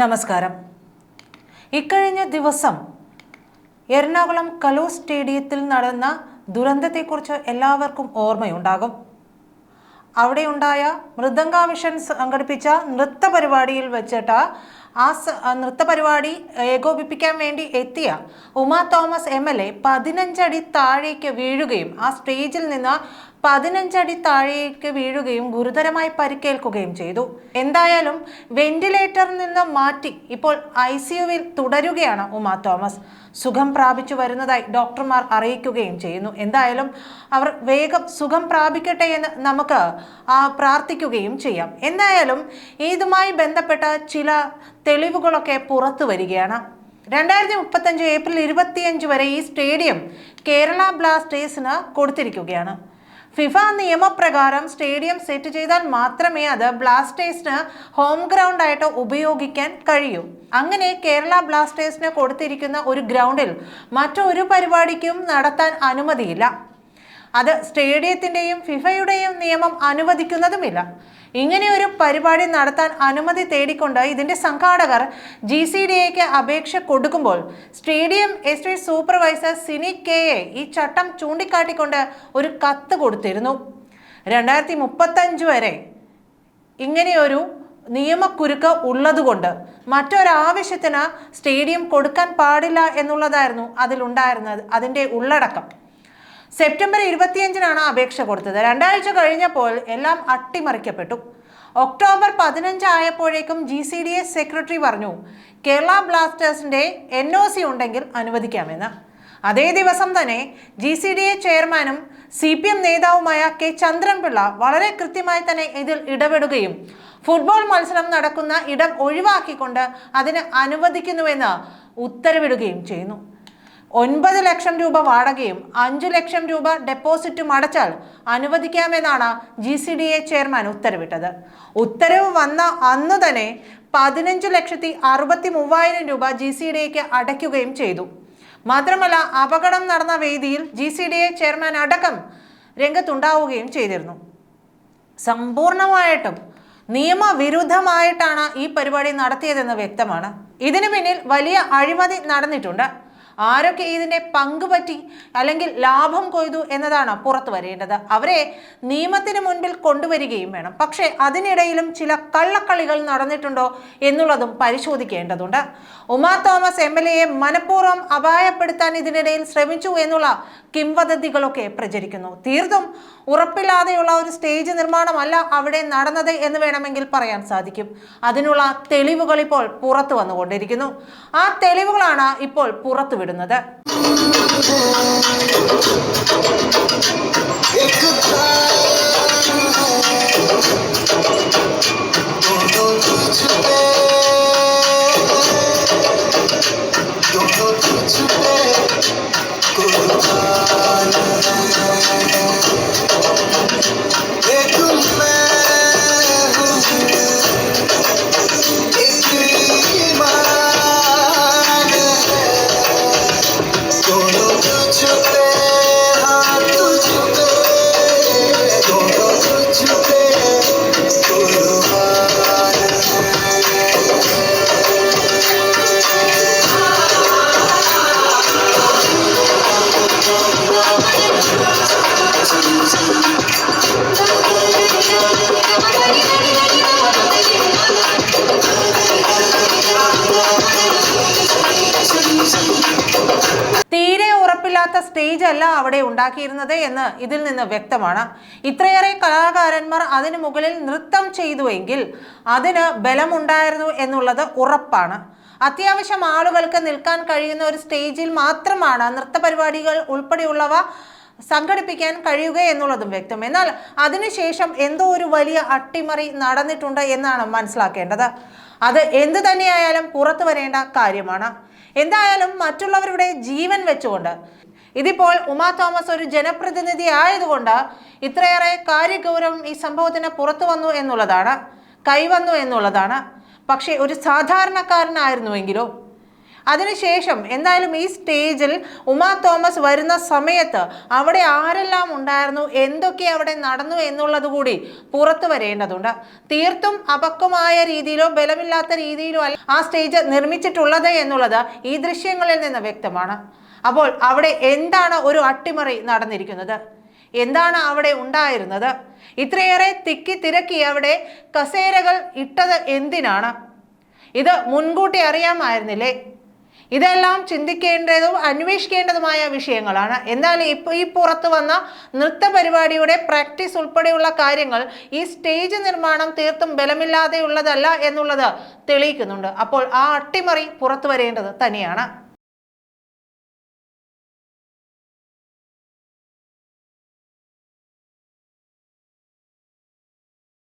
നമസ്കാരം. ഇക്കഴിഞ്ഞ ദിവസം എറണാകുളം കലൂർ സ്റ്റേഡിയത്തിൽ നടന്ന ദുരന്തത്തെക്കുറിച്ച് എല്ലാവർക്കും ഓർമ്മയുണ്ടാകും. അവിടെയുണ്ടായ മൃദംഗാവിഷൻ സംഘടിപ്പിച്ച നൃത്ത പരിപാടിയിൽ വെച്ചിട്ട് ആ സ- നൃത്ത പരിപാടി ഏകോപിപ്പിക്കാൻ വേണ്ടി എത്തിയ Uma Thomas M L A പതിനഞ്ചടി താഴേക്ക് വീഴുകയും ആ സ്റ്റേജിൽ നിന്ന് പതിനഞ്ചടി താഴേക്ക് വീഴുകയും ഗുരുതരമായി പരിക്കേൽക്കുകയും ചെയ്തു. എന്തായാലും വെന്റിലേറ്ററിൽ നിന്ന് മാറ്റി ഇപ്പോൾ ഐ സിയുവിൽ തുടരുകയാണ് ഉമാ തോമസ്. സുഖം പ്രാപിച്ചു വരുന്നതായി ഡോക്ടർമാർ അറിയിക്കുകയും ചെയ്യുന്നു. എന്തായാലും അവർ വേഗം സുഖം പ്രാപിക്കട്ടെ എന്ന് നമുക്ക് പ്രാർത്ഥിക്കുകയും ചെയ്യാം. എന്തായാലും ഇതുമായി ബന്ധപ്പെട്ട ചില തെളിവുകളൊക്കെ പുറത്തു വരികയാണ്. രണ്ടായിരത്തി മുപ്പത്തഞ്ച് ഏപ്രിൽ ഇരുപത്തിയഞ്ച് വരെ ഈ സ്റ്റേഡിയം കേരള ബ്ലാസ്റ്റേഴ്സിന് കൊടുത്തിരിക്കുകയാണ്. ഫിഫ നിയമപ്രകാരം സ്റ്റേഡിയം സെറ്റ് ചെയ്താൽ മാത്രമേ അത് ബ്ലാസ്റ്റേഴ്സിന് ഹോം ഗ്രൗണ്ട് ആയിട്ട് ഉപയോഗിക്കാൻ കഴിയൂ. അങ്ങനെ കേരള ബ്ലാസ്റ്റേഴ്സിന് കൊടുത്തിരിക്കുന്ന ഒരു ഗ്രൗണ്ടിൽ മറ്റൊരു പരിപാടിക്കും നടത്താൻ അനുമതിയില്ല. അത് സ്റ്റേഡിയത്തിന്റെയും ഫിഫയുടെയും നിയമം അനുവദിക്കുന്നതുമില്ല. ഇങ്ങനെ ഒരു പരിപാടി നടത്താൻ അനുമതി തേടിക്കൊണ്ട് ഇതിന്റെ സംഘാടകർ ജി സി ഡി എക്ക് അപേക്ഷ കൊടുക്കുമ്പോൾ stadium estate supervisor Sini K A ഈ ചട്ടം ചൂണ്ടിക്കാട്ടിക്കൊണ്ട് ഒരു കത്ത് കൊടുത്തിരുന്നു. രണ്ടായിരത്തി മുപ്പത്തഞ്ച് വരെ ഇങ്ങനെയൊരു നിയമക്കുരുക്ക് ഉള്ളതുകൊണ്ട് മറ്റൊരാവശ്യത്തിന് സ്റ്റേഡിയം കൊടുക്കാൻ പാടില്ല എന്നുള്ളതായിരുന്നു അതിലുണ്ടായിരുന്നത് അതിന്റെ ഉള്ളടക്കം. സെപ്റ്റംബർ ഇരുപത്തിയഞ്ചിനാണ് അപേക്ഷ കൊടുത്തത്. രണ്ടാഴ്ച കഴിഞ്ഞപ്പോൾ എല്ലാം അട്ടിമറിക്കപ്പെട്ടു. ഒക്ടോബർ പതിനഞ്ച് ആയപ്പോഴേക്കും G C D S secretary പറഞ്ഞു കേരള ബ്ലാസ്റ്റേഴ്സിന്റെ എൻ ഒ സി ഉണ്ടെങ്കിൽ അനുവദിക്കാമെന്ന്. അതേ ദിവസം തന്നെ ജി സി ഡി എ ചെയർമാനും സി പി എം നേതാവുമായ കെ ചന്ദ്രൻപിള്ള വളരെ കൃത്യമായി തന്നെ ഇതിൽ ഇടപെടുകയും ഫുട്ബോൾ മത്സരം നടക്കുന്ന ഇടം ഒഴിവാക്കിക്കൊണ്ട് അതിന് അനുവദിക്കുന്നുവെന്ന് ഉത്തരവിടുകയും ചെയ്യുന്നു. ഒൻപത് ലക്ഷം രൂപ വാടകയും അഞ്ചു ലക്ഷം രൂപ ഡെപ്പോസിറ്റും അടച്ചാൽ അനുവദിക്കാമെന്നാണ് G C D A chairman ഉത്തരവിട്ടത്. ഉത്തരവ് വന്ന അന്നു തന്നെ പതിനഞ്ച് ലക്ഷത്തി അറുപത്തി മൂവായിരം രൂപ ജി സി ഡി എക്ക് അടയ്ക്കുകയും ചെയ്തു. മാത്രമല്ല അപകടം നടന്ന വേദിയിൽ G C D A chairman അടക്കം രംഗത്തുണ്ടാവുകയും ചെയ്തിരുന്നു. സമ്പൂർണമായിട്ടും നിയമവിരുദ്ധമായിട്ടാണ് ഈ പരിപാടി നടത്തിയതെന്ന് വ്യക്തമാണ്. ഇതിനു പിന്നിൽ വലിയ അഴിമതി നടന്നിട്ടുണ്ട്. ആരൊക്കെ ഇതിന്റെ പങ്ക് പറ്റി അല്ലെങ്കിൽ ലാഭം കൊയ്തു എന്നതാണ് പുറത്തു വരേണ്ടത്. അവരെ നിയമത്തിന് മുൻപിൽ കൊണ്ടുവരികയും വേണം. പക്ഷേ അതിനിടയിലും ചില കള്ളക്കളികൾ നടന്നിട്ടുണ്ടോ എന്നുള്ളതും പരിശോധിക്കേണ്ടതുണ്ട്. ഉമാ തോമസ് എം എൽ എയെ മനഃപൂർവം അപായപ്പെടുത്താൻ ഇതിനിടയിൽ ശ്രമിച്ചു എന്നുള്ള കിംവദന്തികളൊക്കെ പ്രചരിക്കുന്നു. തീർത്തും ഉറപ്പില്ലാതെയുള്ള ഒരു സ്റ്റേജ് നിർമ്മാണമല്ല അവിടെ നടന്നത് എന്ന് വേണമെങ്കിൽ പറയാൻ സാധിക്കും. അതിനുള്ള തെളിവുകൾ ഇപ്പോൾ പുറത്തു വന്നുകൊണ്ടിരിക്കുന്നു. ആ തെളിവുകളാണ് ഇപ്പോൾ പുറത്തു വിടുന്നത് തീരെ ഉറപ്പില്ലാത്ത സ്റ്റേജ് അല്ല അവിടെ ഉണ്ടാക്കിയിരുന്നത് എന്ന് ഇതിൽ നിന്ന് വ്യക്തമാണ്. ഇത്രയേറെ കലാകാരന്മാർ അതിനു മുകളിൽ നൃത്തം ചെയ്തുവെങ്കിൽ അതിന് ബലമുണ്ടായിരുന്നു എന്നുള്ളത് ഉറപ്പാണ്. അത്യാവശ്യം ആളുകൾക്ക് നിൽക്കാൻ കഴിയുന്ന ഒരു സ്റ്റേജിൽ മാത്രമാണ് നൃത്ത പരിപാടികൾ ഉൾപ്പെടെയുള്ളവ സംഘടിപ്പിക്കാൻ കഴിയുക എന്നുള്ളതും വ്യക്തം. എന്നാൽ അതിനുശേഷം എന്തോ ഒരു വലിയ അട്ടിമറി നടന്നിട്ടുണ്ട് എന്നാണ് മനസ്സിലാക്കേണ്ടത്. അത് എന്ത് തന്നെയായാലും പുറത്തു വരേണ്ട കാര്യമാണ്. എന്തായാലും മറ്റുള്ളവരുടെ ജീവൻ വെച്ചുകൊണ്ട്. ഇതിപ്പോൾ ഉമാ തോമസ് ഒരു ജനപ്രതിനിധി ആയതുകൊണ്ട് ഇത്രയേറെ കാര്യഗൗരവം ഈ സംഭവത്തിന് പുറത്തു വന്നു എന്നുള്ളതാണ് കൈവന്നു എന്നുള്ളതാണ്. പക്ഷേ ഒരു സാധാരണക്കാരനായിരുന്നുവെങ്കിലോ അതിനുശേഷം എന്തായാലും ഈ സ്റ്റേജിൽ ഉമാ തോമസ് വരുന്ന സമയത്ത് അവിടെ ആരെല്ലാം ഉണ്ടായിരുന്നു എന്തൊക്കെ അവിടെ നടന്നു എന്നുള്ളത് കൂടി പുറത്തു വരേണ്ടതുണ്ട്. തീർത്തും അപക്വമായ രീതിയിലോ ബലമില്ലാത്ത രീതിയിലോ അല്ല ആ സ്റ്റേജ് നിർമ്മിച്ചിട്ടുള്ളത് എന്നുള്ളത് ഈ ദൃശ്യങ്ങളിൽ നിന്ന് വ്യക്തമാണ്. അപ്പോൾ അവിടെ എന്താണ് ഒരു അട്ടിമറി നടന്നിരിക്കുന്നത്? എന്താണ് അവിടെ ഉണ്ടായിരുന്നത്? ഇത്രയേറെ തിക്കി തിരക്കി അവിടെ കസേരകൾ ഇട്ടത് എന്തിനാണ്? ഇത് മുൻകൂട്ടി അറിയാമായിരുന്നില്ലേ? ഇതെല്ലാം ചിന്തിക്കേണ്ടതും അന്വേഷിക്കേണ്ടതുമായ വിഷയങ്ങളാണ്. എന്നാൽ ഇപ്പോൾ ഈ പുറത്തു വന്ന നൃത്ത പരിപാടിയുടെ പ്രാക്ടീസ് ഉൾപ്പെടെയുള്ള കാര്യങ്ങൾ ഈ സ്റ്റേജ് നിർമ്മാണം തീർത്തും ബലമില്ലാതെയുള്ളതല്ല എന്നുള്ളത് തെളിയിക്കുന്നുണ്ട്. അപ്പോൾ ആ അട്ടിമറി പുറത്തു വരേണ്ടത് തന്നെയാണ്.